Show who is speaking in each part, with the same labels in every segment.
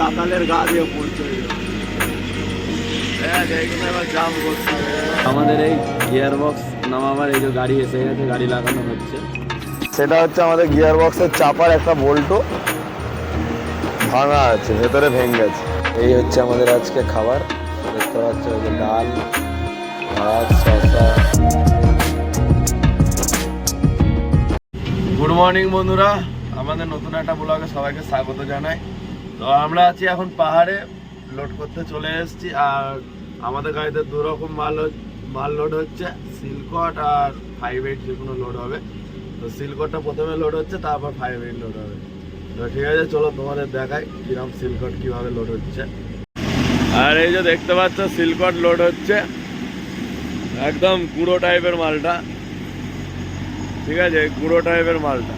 Speaker 1: চাতালের গা দিয়ে পড়ছে। আমাদের এই গিয়ার বক্স নামাবার এই যে গাড়ি এসে গেছে গাড়ি লাগানো হচ্ছে।
Speaker 2: সেটা হচ্ছে আমাদের গিয়ার বক্সের চাপার একটা বল্টু। ভাঙা আছে ভেতরে ভেঙে গেছে। এই হচ্ছে আমাদের আজকে খাবার। দেখতে পাচ্ছ ওই যে ডাল ভাত শসা।
Speaker 1: গুড মর্নিং বন্ধুরা। আমাদের নতুন একটা ব্লগে সবাইকে স্বাগত জানাই। তো আমরা আছি এখন পাহাড়ে লোড করতে চলে এসেছি আর আমাদের গাড়িতে দু রকম মাল মাল লোড হচ্ছে সিলকট আর ফাইভ এইট যে কোনো লোড হবে। তো সিলকটটা প্রথমে লোড হচ্ছে, তারপর ফাইভ এইট লোড হবে। তো ঠিক আছে, চলো তোমাদের দেখাই কিরম সিলকট কীভাবে লোড হচ্ছে। আর এই যে দেখতে পাচ্ছ, সিলকট লোড হচ্ছে। একদম গুঁড়ো টাইপের মালটা। ঠিক আছে, গুঁড়ো টাইপের মালটা।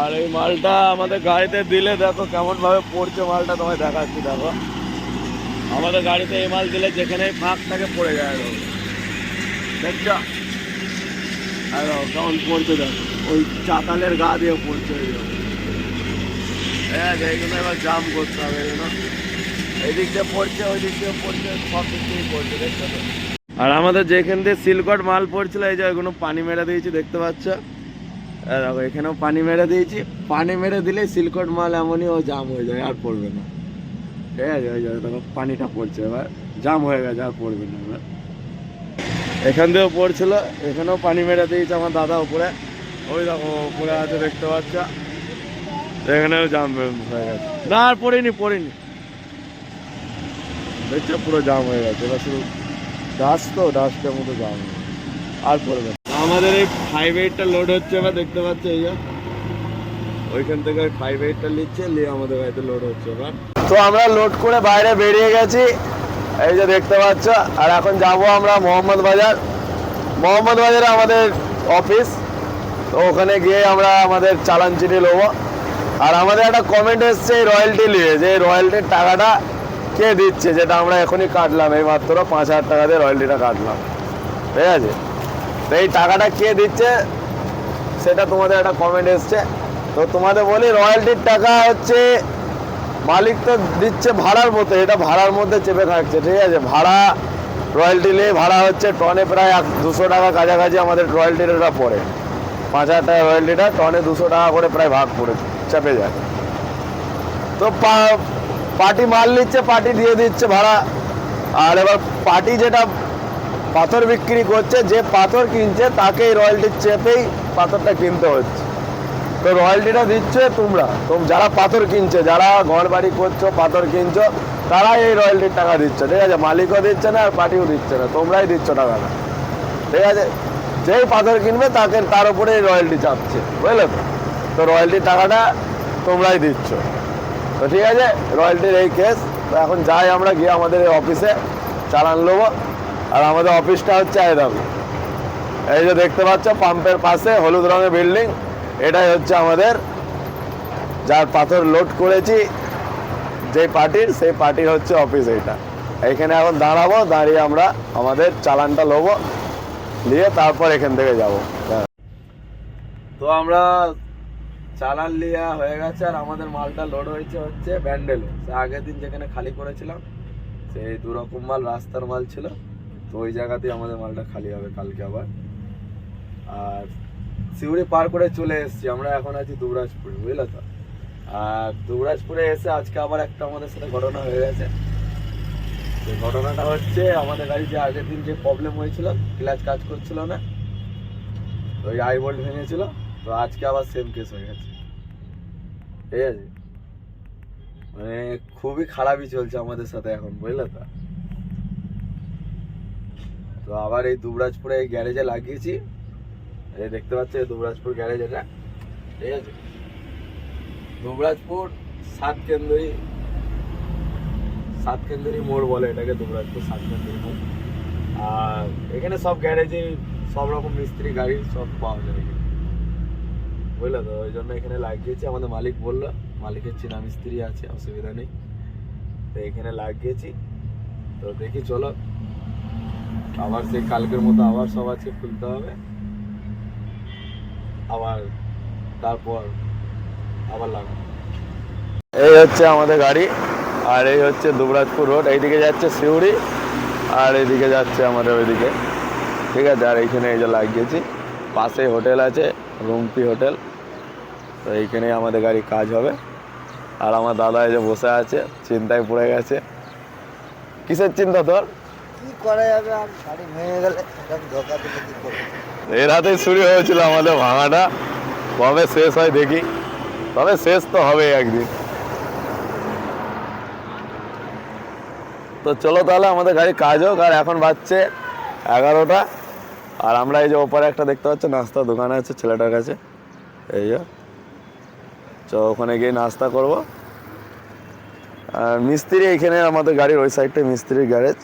Speaker 1: আর এই মালটা আমাদের গাড়িতে দিলে দেখো কেমন ভাবে পড়ছে মালটা, তোমায় দেখাচ্ছি, দেখো। আমাদের গাড়িতে এই মাল দিলে যেখানেই ফাঁক থাকে পড়ে যায়। দেখছ? আর কেমন পড়ছে, দেখো। ওই চাতালের গা দিয়ে পড়ছে ওই। হ্যাঁ এইগুলো এবার জাম করতে হবে এগুলো দিয়ে পড়ছে ওই দিক দিয়ে পড়ছে, সব দিক দিয়েই পড়ছে, দেখছ আর আমাদের যেখান দিয়ে সিলকট মাল পড়ছিল, এই যে পানি মেরে দিয়েছি, দেখতে পাচ্ছ? এখানেও পানি মেরে দিয়েছি। পানি মেরে দিলে সিলকট মাল এমনই ও জাম হয়ে যায়, আর পড়বে না। ঠিক আছে ওই যে দেখো, পানিটা পড়ছে এবার। জাম হয়ে গেছে, আর পড়বে না এবার। এখান দিয়েও পড়ছিল, এখানেও পানি মেরে দিয়েছে আমার দাদা উপরে। ওই দেখো, উপরে আছে, দেখতে পাচ্ছ? এখানেও জাম হয়ে গেছে। না, আর পড়িনি পড়িনি। দেখছ, পুরো জাম হয়ে গেছে। এবার শুধু ডাস্ট তো, ডাস্টের মতো জাম। হয়ে আর পড়বে। আমাদের এই ফাইভ এইটটা লোড হচ্ছে এবার দেখতে পাচ্ছ এই ওইখান থেকে ওই ফাইভ এইটটা নিচ্ছে, নিয়ে আমাদের বাড়িতে লোড হচ্ছে এবার।
Speaker 2: তো আমরা লোড করে বাইরে বেরিয়ে গেছি। এই যে দেখতে পাচ্ছ, আর এখন যাব আমরা মোহাম্মদ বাজার। মোহাম্মদ বাজারে আমাদের অফিস তো ওখানে গিয়ে আমরা আমাদের চালান চিঠি নেব। আর আমাদের একটা কমেন্ট এসছে এই রয়্যালটি নিয়ে, যে রয়্যালটির টাকাটা কে দিচ্ছে, যেটা আমরা এখনই কাটলাম এই মাত্র পাঁচ হাজার টাকা দিয়ে রয়্যালটিটা কাটলাম। ঠিক আছে? এই টাকাটা কে দিচ্ছে, সেটা তোমাদের একটা কমেন্ট এসছে। তো তোমাদের বলি রয়্যালটির টাকা হচ্ছে, মালিক তো দিচ্ছে ভাড়ার মতো এটা ভাড়ার মধ্যে চেপে থাকছে, ঠিক আছে? ভাড়া রয়্যালটি নিয়ে ভাড়া হচ্ছে, টনে প্রায় এক, দুশো টাকা কাছাকাছি আমাদের রয়্যালটিটা পড়ে। পাঁচ হাজার টাকা রয়্যালটিটা টনে দুশো টাকা করে প্রায় ভাগ পড়ে চেপে যায়। তো পার্টি মাল নিচ্ছে, পার্টি দিয়ে দিচ্ছে ভাড়া। আর এবার পার্টি যেটা পাথর বিক্রি করছে, যে পাথর কিনছে তাকেই রয়্যালটির চেপেই পাথরটা কিনতে হচ্ছে। তো রয়্যালটিটা দিচ্ছে তোমরা। যারা পাথর কিনছে, যারা ঘর বাড়ি করছ, পাথর কিনছো, তারাই এই রয়্যালটির টাকা দিচ্ছে। ঠিক আছে? মালিকও দিচ্ছে না, আর পার্টিও দিচ্ছে না। তোমরাই দিচ্ছ টাকাটা ঠিক আছে? যেই পাথর কিনবে, তাকে তার উপরে রয়্যালটি চাপছে। বুঝলে তো? তো রয়্যালটির টাকাটা তোমরাই দিচ্ছ। তো ঠিক আছে? রয়্যালটির এই কেস তো এখন যাই আমরা গিয়ে আমাদের এই অফিসে চালান নেব আর আমাদের অফিসটা হচ্ছে একদম। এই যে দেখতে পাচ্ছ, পাম্পের পাশে হলুদ রঙের বিল্ডিং। এটাই হচ্ছে আমাদের। যার পাথর লোড করেছি যে পার্টির, সেই পার্টির হচ্ছে অফিস এইটা। এইখানে এখন দাঁড়াবো, দাঁড়িয়ে আমরা আমাদের চালানটা নেব নিয়ে তারপর এখান থেকে যাব। তো আমরা চালান লিয়া হয়ে গেছে, আর আমাদের মালটা লোড হয়েছে হচ্ছে ব্যান্ডেলে। আগের দিন যেখানে খালি করেছিলাম, সেই দু রকম মাল রাস্তার মাল ছিল। তো ওই জায়গাতেই আমাদের মালটা খালি হবে কালকে আবার। আর সিউড়ি পার করে চলে এসেছি, আমরা এখন আছি দুবরাজপুরে, বুঝলে তো? আর দুবরাজপুরে এসে আজকে আবার একটা আমাদের সাথে ঘটনা হয়ে গেছে। তো ঘটনাটা হচ্ছে, আমাদের গাড়ি যে আগের দিন যে প্রবলেম হয়েছিল ক্লাচ কাজ করছিল না তো ওই আই বোল্ট ভেঙেছিল, তো আজকে আবার সেম কেস হয়ে গেছে। ঠিক আছে? মানে খুবই খারাপই চলছে আমাদের সাথে এখন, বুঝলে তো? তো আবার এই দুবরাজপুরে এই গ্যারেজে লাগিয়েছি। এই দেখতে পাচ্ছি দুবরাজপুর গ্যারেজ এটা। ঠিক আছে? দুবরাজপুর সাত কেন্দ্রী সাত কেন্দ্রী মোড় বলে এটাকে, দুবরাজপুর সাত কেন্দ্রী মোড়। আর এখানে সব গ্যারেজে সব রকম মিস্ত্রি, গাড়ি সব পাওয়া যায় এখানে। বুঝলে তো? ওই জন্য এখানে লাগিয়েছি। আমাদের মালিক বলল, মালিকের চেনা মিস্ত্রি আছে, অসুবিধা নেই। তো এখানে লাগিয়েছি। তো দেখি, চলো। আবার সেই কালকের মতো আবার সব আছে খুলতে হবে।
Speaker 1: আবার তারপর আবার লাগানো
Speaker 2: এই হচ্ছে আমাদের গাড়ি, আর এই হচ্ছে দুবরাজপুর রোড। এইদিকে যাচ্ছে সিউড়ি, আর এইদিকে যাচ্ছে আমাদের ওইদিকে। ঠিক আছে, আর এইখানে এই যে লাগিয়েছি, পাশে হোটেল আছে, রুমপি হোটেল। তো এইখানেই আমাদের গাড়ি কাজ হবে। আর আমার দাদা এই যে বসে আছে, চিন্তায় পড়ে গেছে। কিসের চিন্তা তোর? এর হাতেই শুরু হয়েছিল আমাদের ভাঙাটা। কবে শেষ হয় দেখি। তবে শেষ তো হবেই একদিন। তো চলো তাহলে আমাদের গাড়ি কাজ হোক, আর এখন বাজছে এগারোটা। আর আমরা এই যে ওপারে একটা দেখতে পাচ্ছি নাস্তা দোকান আছে ছেলেটার কাছে। এই যে। তো ওখানে গিয়ে নাস্তা করব। আর মিস্ত্রি এখানে আমাদের গাড়ির ওই সাইডটায় মিস্ত্রির গ্যারেজ।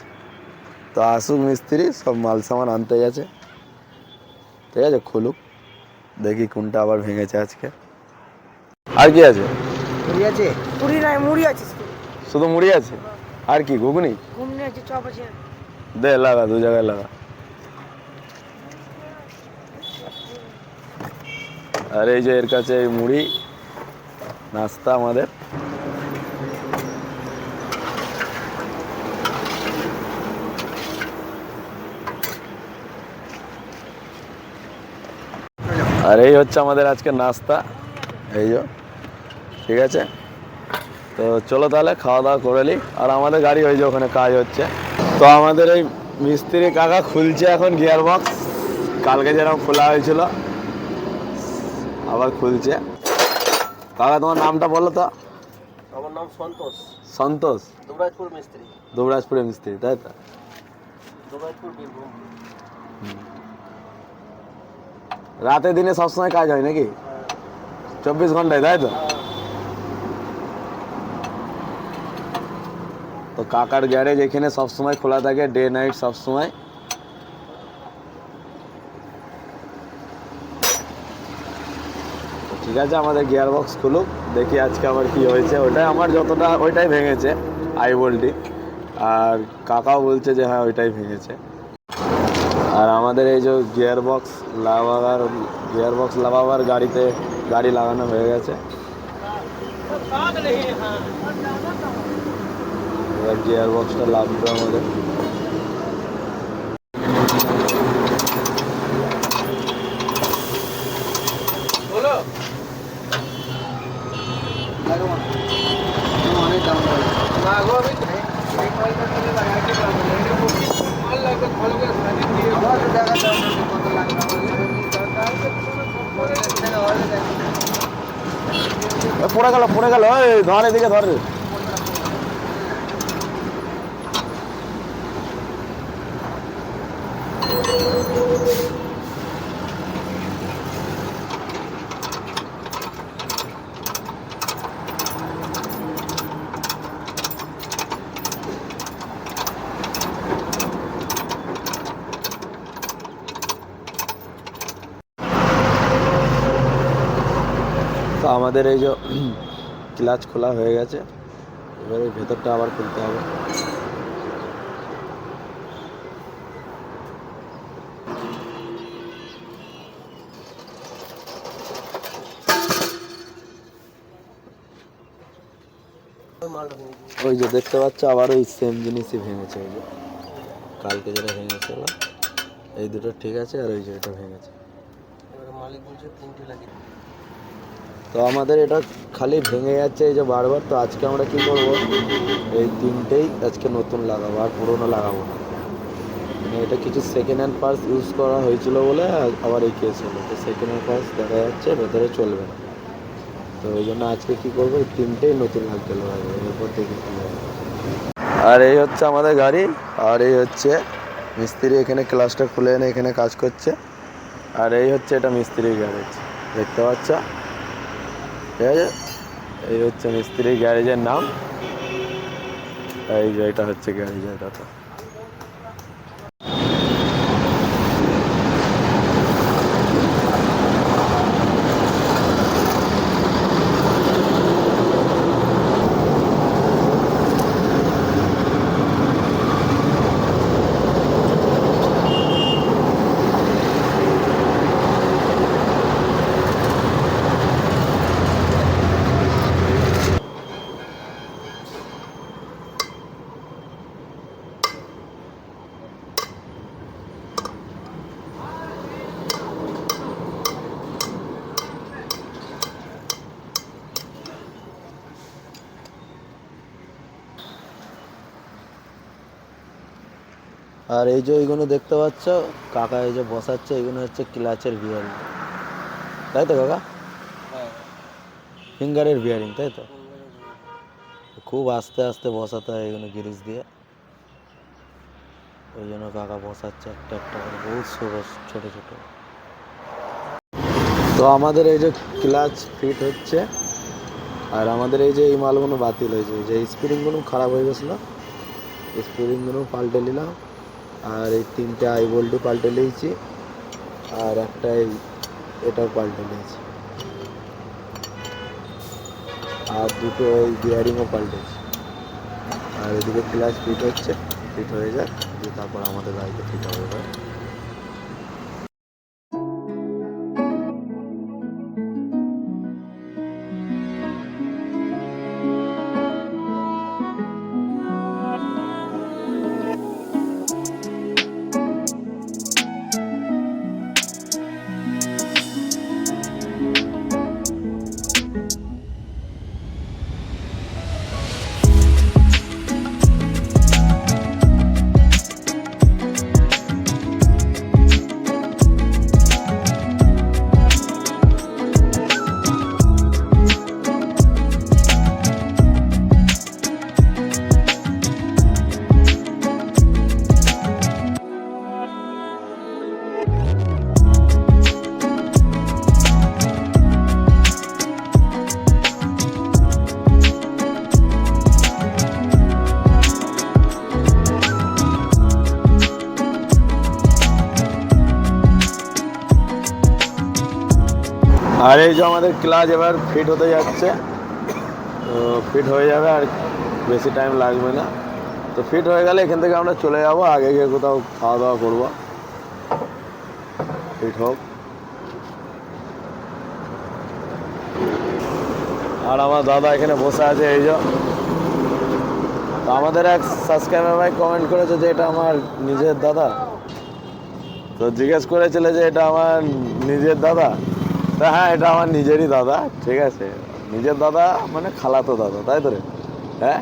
Speaker 2: তো আসুক মিস্ত্রি সব মাল সামান আনতে গেছে। ঠিক আছে খুলুক। দেখি কোনটা আবার ভেঙেছে আজকে। আর কি আছে?
Speaker 3: ঠিক আছে।
Speaker 4: পুরি নাই মুড়ি আছে শুধু।
Speaker 2: মুড়ি আছে? আর কি ঘুগনি?
Speaker 4: ঘুমনি আছে চপ আছে।
Speaker 2: দে লাগা দু জায়গায় লাগা। আর এই যে এর কাছে এই মুড়ি নাস্তা আমাদের। আর এই হচ্ছে আমাদের আজকে নাস্তা। এই যে ঠিক আছে? তো চলো তাহলে খাওয়া দাওয়া করে নিই আর আমাদের গাড়ি ওই যে ওখানে কাজ হচ্ছে। তো আমাদের এই মিস্ত্রি কাকা খুলছে এখন গিয়ার বক্স কালকে যেরকম খোলা হয়েছিল আবার খুলছে। কাকা তোমার নামটা বলো তো।
Speaker 3: আমার নাম সন্তোষ।
Speaker 2: সন্তোষ?
Speaker 3: দুবরাজপুর মিস্ত্রি।
Speaker 2: দুবরাজপুরের মিস্ত্রি তাই তো?
Speaker 3: দুবরাজপুর বীরভূম।
Speaker 2: রাতে দিনে সবসময় কাজ হয় নাকি? চব্বিশ ঘন্টায়, তাই তো? তো কাকার গ্যারেজ এখানে সবসময় খোলা থাকে ডে নাইট সবসময়। ঠিক আছে, আমাদের গিয়ার বক্স খুলুক, দেখি আজকে আবার কি হয়েছে। ওটাই আমার যতটা, ওইটাই ভেঙেছে, আই বলটি। আর কাকাও বলছে যে হ্যাঁ ওইটাই ভেঙেছে। আর আমাদের এই যে গিয়ার বক্স লাভাবার গিয়ার বক্স লাভাবার গাড়িতে গাড়ি লাগানো হয়ে গেছে। গিয়ার বক্সটা লাভবে আমাদের
Speaker 3: অনেক দাম লাগে আমার তো দেখা দাম কত লাগবে
Speaker 2: এ, পড়ে গেল ধর এদিকে ধর। আমাদের এই যে ক্লাচ খোলা হয়ে গেছে। এবারে ভেতরটা আবার খুলতে হবে। ওই যে দেখতে পাচ্ছ, আবার ওই সেম জিনিসই ভেঙেছে ওই যে। কালকে যেটা ভেঙেছিল, এই দুটো ঠিক আছে আর ওই যে এটা ভেঙেছে।
Speaker 3: মালিক বলছে তিনটে
Speaker 2: তো আমাদের এটা খালি ভেঙে যাচ্ছে এই যে বারবার, তো আজকে আমরা কি করব? এই তিনটেই আজকে নতুন লাগাবো, আর পুরোনো লাগাবো না। মানে এটা কিছু সেকেন্ড হ্যান্ড পার্স ইউজ করা হয়েছিল বলে আবার এই কেস হলো। তো সেকেন্ড হ্যান্ড পার্স দেখা যাচ্ছে, ভেতরে চলবে না। তো ওই জন্য আজকে কী করব? এই তিনটেই নতুন লাগতে লাগাবো এরপর থেকে কি হয়। আর এই হচ্ছে আমাদের গাড়ি, আর এই হচ্ছে মিস্ত্রি এখানে ক্লাসটা খুলে এনে এখানে কাজ করছে। আর এই হচ্ছে এটা মিস্ত্রির গ্যারেজ দেখতে পাচ্ছ? ঠিক আছে? এই হচ্ছে মিস্ত্রি গ্যারেজের নাম। এই যে এটা হচ্ছে গ্যারেজের কথা
Speaker 3: আর এই যে এইগুলো দেখতে পাচ্ছ কাকা এই যে বসাচ্ছে এইগুলো হচ্ছে ক্লাচের বিয়ারিং। তাই তো কাকা? ফিঙ্গারের বিয়ারিং তাই তো? খুব আস্তে আস্তে বসাতে হয় এগুলো গিরিজ দিয়ে। ওই জন্য কাকা বসাচ্ছে একটা একটা করে বহুত ছোট ছোট তো আমাদের এই যে ক্লাচ ফিট হচ্ছে আর আমাদের এই যে এই মালগুলো বাতিল হয়েছে। যে স্প্রিংগুলো খারাপ হয়ে গেছিল স্প্রিংগুলো পাল্টে নিলাম। আর এই তিনটে আই বোল্টও পাল্টে নিয়েছি, আর একটা এটাও পাল্টে নিয়েছি। আর দুটো ওই বিয়ারিংও পাল্টেছি আর এদিকে ক্লাস ফিট হচ্ছে ফিট হয়ে যাক, দিয়ে তারপর আমাদের বাড়িতে ফিট হবে
Speaker 2: আর এই যে আমাদের ক্লাচ এবার ফিট হতে যাচ্ছে। তো ফিট হয়ে যাবে আর বেশি টাইম লাগবে না। তো ফিট হয়ে গেলে এখান থেকে আমরা চলে যাব। আগে গিয়ে কোথাও খাওয়া দাওয়া করব। ফিট হোক। আর আমার দাদা এখানে বসে আছে, এই যে। আমাদের এক সাবস্ক্রাইবার ভাই কমেন্ট করেছে যে এটা আমার নিজের দাদা। তো জিজ্ঞেস করেছিল যে এটা আমার নিজের দাদা। তা হ্যাঁ এটা আমার নিজেরই দাদা ঠিক আছে। নিজের দাদা মানে খালাতো দাদা তাই তো রে? হ্যাঁ?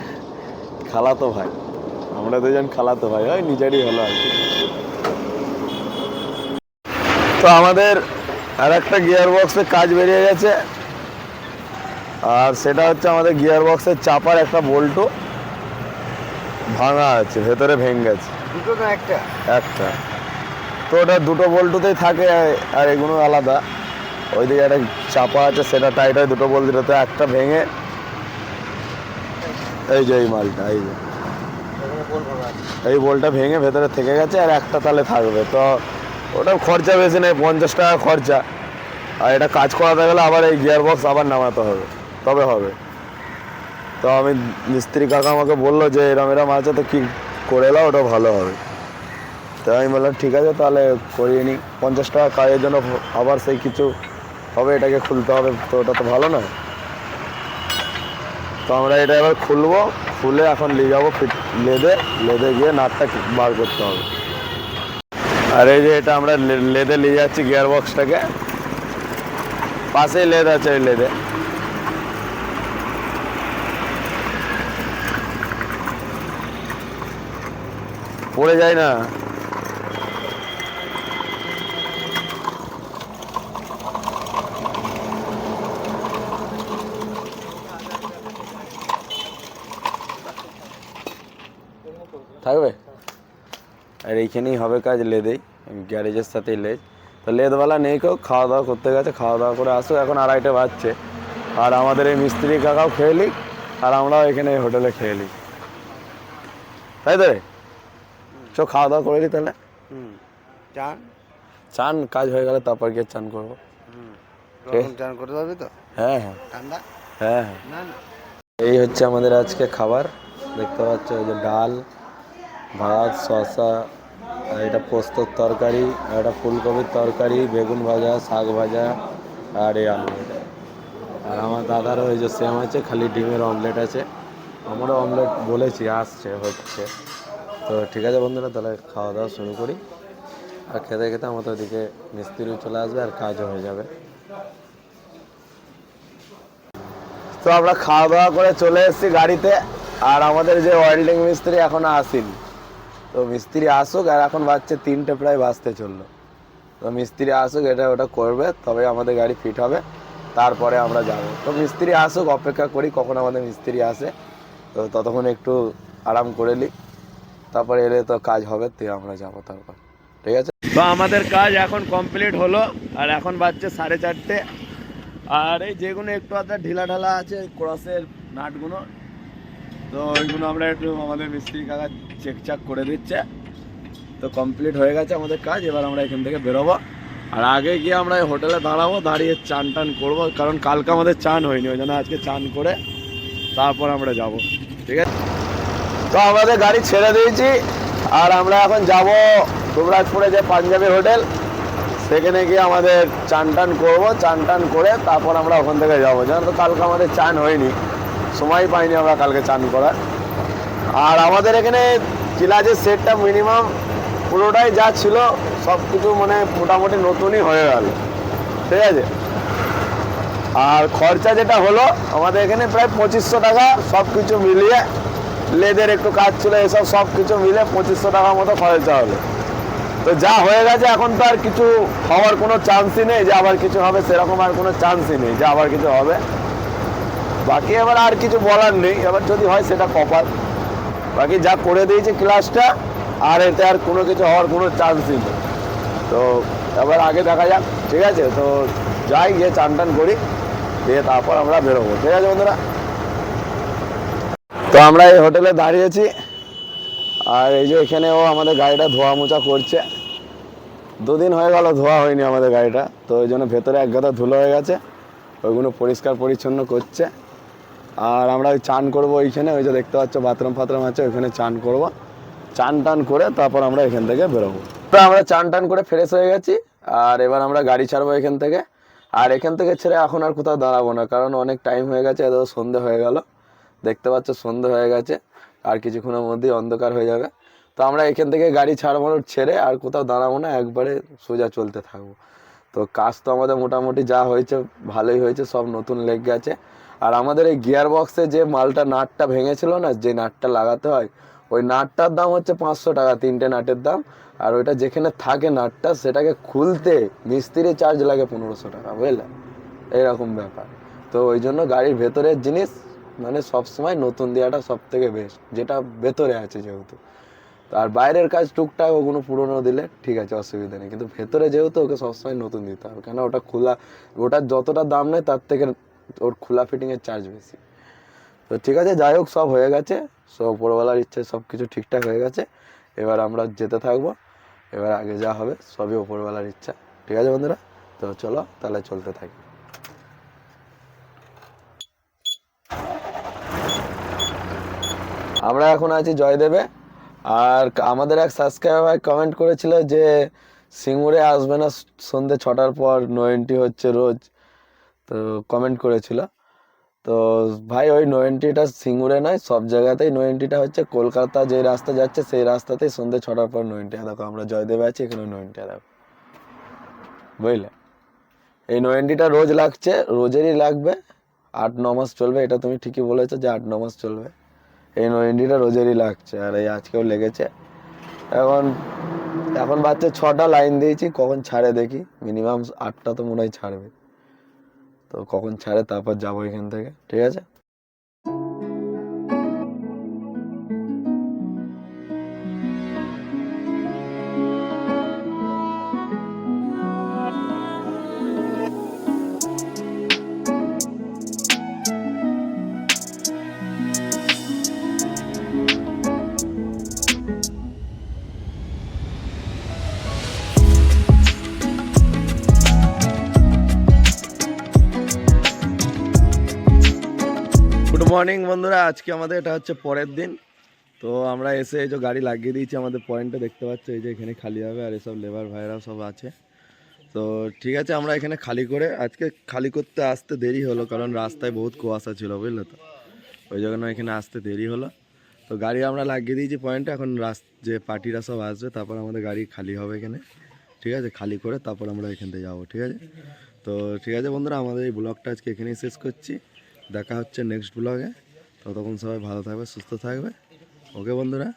Speaker 2: খালাতো ভাই। আমরা দুজন খালাতো ভাই ওই নিজেরই হলো আর কি। তো আমাদের আর একটা গিয়ার বক্সের কাজ বেরিয়ে গেছে। আর সেটা হচ্ছে আমাদের গিয়ার বক্সের চাপার একটা বল্টু। ভাঙা আছে ভেতরে ভেঙে গেছে।
Speaker 3: দুটো না একটা?
Speaker 2: একটা। তো ওটা দুটো বল্টুতেই থাকে আর এগুলো আলাদা। ওইদিকে একটা চাপা আছে, সেটা টাইট হয়, দুটো বল্টু তো একটা ভেঙে। এই যে এই মালটা, এই যে। এই বলটা ভেঙে ভেতরে থেকে গেছে, আর একটা তালে থাকবে। তো ওটা খরচা বেশি নেই, পঞ্চাশ টাকা খরচা। আর এটা কাজ করাতে গেলে আবার এই গিয়ার বক্স আবার নামাতে হবে, তবে হবে। তো আমি মিস্ত্রি কাকা আমাকে বলল যে, এরম এরম আছে তো কী করে এলাও ওটা ভালো হবে। তো আমি বললাম, ঠিক আছে, তাহলে করিয়ে নিই। পঞ্চাশ টাকা কাজের জন্য আবার সেই কিছু হবে এটাকে খুলতে হবে তো ওটা তো ভালো না তো আমরা এটা এবার খুলবো, খুলে এখন নিয়ে যাব লেদে লেদে গিয়ে নাটটা বার করতে হবে। আর এই যে এটা আমরা লেদে নিয়ে যাচ্ছি গিয়ার বক্সটাকে পাশেই লেদ আছে ওই লেদে। পড়ে যায় না। থাকবে? আর এইখানেই হবে কাজ লেদেই গ্যারেজের সাথেই লেজ। তো লেদওয়ালা নেই কেউ খাওয়া দাওয়া করতে গেছে খাওয়া দাওয়া করে আসো এখন আড়াইটে বাজছে। আর আমাদের এই মিস্ত্রি কাকাও খেয়ে নিক আর আমরাও এখানে এই হোটেলে খেয়ে নিই। তাই তো রে? চ খাওয়া দাওয়া করে নিই তাহলে।
Speaker 3: চান?
Speaker 2: চান কাজ হয়ে গেলে তারপর গিয়ে চান করব।
Speaker 3: চান করতে তো?
Speaker 2: হ্যাঁ হ্যাঁ।
Speaker 3: ঠান্ডা?
Speaker 2: হ্যাঁ হ্যাঁ। এই হচ্ছে আমাদের আজকে খাবার। দেখতে পাচ্ছ এই যে ডাল ভাত, শসা, আর এটা পোস্তর তরকারি, আর এটা ফুলকপির তরকারি, বেগুন ভাজা, শাক ভাজা, আর এই আলু আর আমার দাদারও এই যে সেম আছে, খালি ডিমের অমলেট আছে। আমারও অমলেট বলেছি, আসছে, হচ্ছে। তো ঠিক আছে বন্ধুরা, তাহলে খাওয়া দাওয়া শুরু করি। আর খেতে খেতে আমাদের ওদিকে মিস্ত্রিও চলে আসবে, আর কাজও হয়ে যাবে। তো আমরা খাওয়া দাওয়া করে চলে এসেছি গাড়িতে, আর আমাদের যে ওয়েল্ডিং মিস্ত্রি এখনও আসেনি। তো মিস্ত্রি আসুক আর এখন বাজছে তিনটে প্রায় বাজতে চলল। তো মিস্ত্রি আসুক, এটা ওটা করবে তবে আমাদের গাড়ি ফিট হবে, তারপরে আমরা যাব। তো মিস্ত্রি আসুক, অপেক্ষা করি কখন আমাদের মিস্ত্রি আসে। তো ততক্ষণ একটু আরাম করে নিই, তারপরে এলে তো কাজ হবে, তে আমরা যাব তারপর। ঠিক আছে?
Speaker 1: তো আমাদের কাজ এখন কমপ্লিট হলো, আর এখন বাজছে সাড়ে চারটে। আর এই যেগুলো একটু আধা ঢিলা ঢালা আছে, ক্রসের নাটগুলো তো ওইগুলো আমরা একটু আমাদের মিস্ত্রি কাকা চেক চাক করে দিচ্ছে। তো কমপ্লিট হয়ে গেছে আমাদের কাজ, এবার আমরা এখান থেকে বেরোবো। আর আগে গিয়ে আমরা হোটেলে দাঁড়াবো, দাঁড়িয়ে চান টান করব, কারণ কালকে আমাদের চান হয়নি, ওই জন্য আজকে চান করে তারপর আমরা যাব। ঠিক আছে?
Speaker 2: তো আমাদের গাড়ি ছেড়ে দিয়েছি, আর আমরা এখন যাব দুবরাজপুরে যে পাঞ্জাবি হোটেল, সেখানে গিয়ে আমাদের চান টান করব, চান টান করে তারপর আমরা ওখান থেকে যাব। জানো তো কালকে আমাদের চান হয়নি। সময় পাইনি আমরা কালকে চান করার। আর আমাদের এখানে কিলাজের সেটটা মিনিমাম পুরোটাই যা ছিল সব কিছু মানে মোটামুটি নতুনই হয়ে গেল। ঠিক আছে? আর খরচা যেটা হলো, আমাদের এখানে প্রায় পঁচিশশো টাকা সব কিছু মিলিয়ে, লেদের একটু কাজ ছিল, এসব সব কিছু মিলে পঁচিশশো টাকার মতো খরচা হলো। তো যা হয়ে গেছে, এখন তো আর কিছু হওয়ার কোনো চান্সই নেই, যে আবার কিছু হবে, সেরকম আর কোনো চান্সই নেই, যে আবার কিছু হবে। বাকি এবার আর কিছু বলার নেই। এবার যদি হয় সেটা কপাল বাকি যা করে দিয়েছে ক্লাসটা আর এতে আর কোনো কিছু হওয়ার কোনো চান্সই নেই। তো এবার আগে দেখা যাক, ঠিক আছে? তো যাই, গিয়ে চান টান করি, দিয়ে তারপর আমরা বেরোবো, ঠিক আছে বন্ধুরা? তো আমরা এই হোটেলে দাঁড়িয়েছি, আর এই যে এখানেও আমাদের গাড়িটা ধোয়া মোছা করছে। দুদিন হয়ে গেল ধোয়া হয়নি আমাদের গাড়িটা, তো ওই জন্য ভেতরে এক গাদা ধুলো হয়ে গেছে, ওইগুলো পরিষ্কার পরিচ্ছন্ন করছে। আর আমরা ওই চান করব ওইখানে, ওই যে দেখতে পাচ্ছ বাথরুম ফাথরুম আছে, ওইখানে চান করব। চান টান করে তারপর আমরা এখান থেকে বেরোবো। তো আমরা চান টান করে ফ্রেশ হয়ে গেছি, আর এবার আমরা গাড়ি ছাড়বো এখান থেকে। আর এখান থেকে ছেড়ে এখন আর কোথাও দাঁড়াবো না, কারণ অনেক টাইম হয়ে গেছে, এত সন্ধে হয়ে গেল। দেখতে পাচ্ছ সন্ধে হয়ে গেছে, আর কিছুক্ষণের মধ্যেই অন্ধকার হয়ে যাবে। তো আমরা এখান থেকে গাড়ি ছাড়বো ছেড়ে, আর কোথাও দাঁড়াবো না, একবারে সোজা চলতে থাকব। তো কাজ তো আমাদের মোটামুটি যা হয়েছে, ভালোই হয়েছে, সব নতুন লেগ গেছে। আর আমাদের এই গিয়ার বক্সে যে মালটা নাটটা ভেঙেছিল না, যে নাটটা লাগাতে হয়, ওই নাটটার দাম হচ্ছে পাঁচশো টাকা, তিনটে নাটের দাম। আর ওইটা যেখানে থাকে নাটটা, সেটাকে খুলতে মিস্ত্রি চার্জ লাগে পনেরোশো টাকা, বুঝলে? এরকম ব্যাপার। তো ওই জন্য গাড়ির ভেতরের জিনিস মানে সবসময় নতুন দেওয়াটা সব থেকে বেস্ট যেটা ভেতরে আছে যেহেতু। আর বাইরের কাজ টুকটাক ওগুলো পুরনো দিলে ঠিক আছে, অসুবিধা নেই। কিন্তু ভেতরে যেহেতু ওকে সবসময় নতুন দিতে হবে, কেন ওটা খোলা, ওটার যতটা দাম নেয় তার থেকে ওর খোলা ফিটিংয়ের চার্জ বেশি। তো ঠিক আছে, যাই হোক, সব হয়ে গেছে। সব উপরওয়ালার ইচ্ছে, সব কিছু ঠিকঠাক হয়ে গেছে। এবার আমরা যেতে থাকব। এবার আগে যা হবে, সবই উপরওয়ালার ইচ্ছা। ঠিক আছে, বন্ধুরা? তো চলো, তাহলে চলতে থাকি। আমরা এখন আছি জয়দেবে। আর আমাদের এক সাবস্ক্রাইবার কমেন্ট করেছিল যে, সিঙ্গুরে আসবে না সন্ধ্যে ছটার পর নো এন্ট্রি হচ্ছে রোজ। তো কমেন্ট করেছিল। তো ভাই, ওই নো এন্ট্রিটা সিঙ্গুরে নয়, সব জায়গাতেই নো এন্ট্রিটা হচ্ছে। কলকাতা যে রাস্তা যাচ্ছে, সেই রাস্তাতেই সন্ধ্যে ছটার পর নো এন্ট্রি দেখো, আমরা জয়দেবে আছি, এখানে নো এন্ট্রি দেখো। বুঝলে? এই নো এন্ট্রিটা রোজ লাগছে, রোজেরই লাগবে। আট, ন মাস চলবে, এটা তুমি ঠিকই বলেছ যে আট, ন মাস চলবে। এই নো এন্ট্রিটা রোজেরই লাগছে, আর এই আজকেও লেগেছে। এখন এখন বাচ্চা ছটা, লাইন দিয়েছি, কখন ছাড়ে দেখি। মিনিমাম আটটা তো মনে হয় ছাড়বে। তো কখন ছাড়ে তারপর যাব এখান থেকে ঠিক আছে?
Speaker 1: মর্নিং বন্ধুরা। আজকে আমাদের এটা হচ্ছে পরের দিন। তো আমরা এসে এই যে গাড়ি লাগিয়ে দিয়েছি, আমাদের পয়েন্টটা দেখতে পাচ্ছ, এই যে এখানে খালি হবে আর এসব লেবার ভাইরা সব আছে। তো ঠিক আছে, আমরা এখানে খালি করে, আজকে খালি করতে আসতে দেরি হলো, কারণ রাস্তায় বহুত কুয়াশা ছিল, বুঝলে তো? ওই জন্য এখানে আসতে দেরি হলো। তো গাড়ি আমরা লাগিয়ে দিয়েছি পয়েন্টে এখন রাস, যে পার্টিরা সব আসবে, তারপর আমাদের গাড়ি খালি হবে এখানে। ঠিক আছে, খালি করে তারপর আমরা এখান থেকে যাব, ঠিক আছে? তো ঠিক আছে বন্ধুরা, আমাদের এই ব্লগটা আজকে এখানেই শেষ করছি। দেখা হচ্ছে নেক্সট ব্লগে ততক্ষণ সবাই ভালো থাকবে সুস্থ থাকবে। ওকে বন্ধুরা।